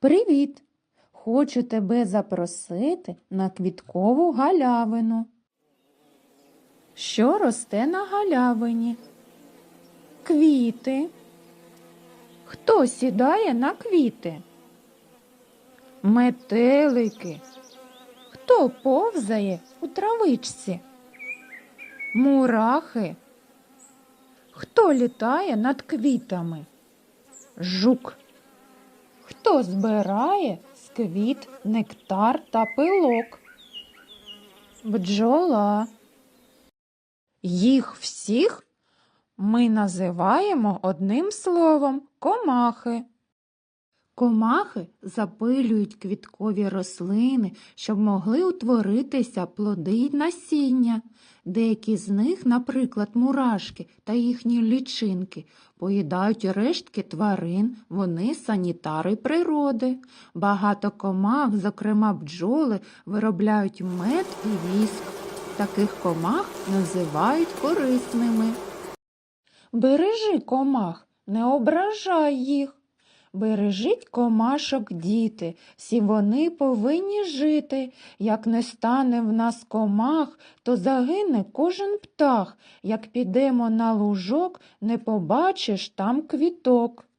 Привіт! Хочу тебе запросити на квіткову галявину. Що росте на галявині? Квіти. Хто сідає на квіти? Метелики. Хто повзає у травичці? Мурахи. Хто літає над квітами? Жук. Хто збирає з квіт нектар та пилок? Бджола. Їх всіх ми називаємо одним словом комахи. Комахи запилюють квіткові рослини, щоб могли утворитися плоди й насіння. Деякі з них, наприклад, мурашки та їхні лічинки, поїдають рештки тварин, вони санітари природи. Багато комах, зокрема бджоли, виробляють мед і віск. Таких комах називають корисними. Бережи комах, не ображай їх. Бережіть комашок, діти, всі вони повинні жити. Як не стане в нас комах, то загине кожен птах. Як підемо на лужок, не побачиш там квіток.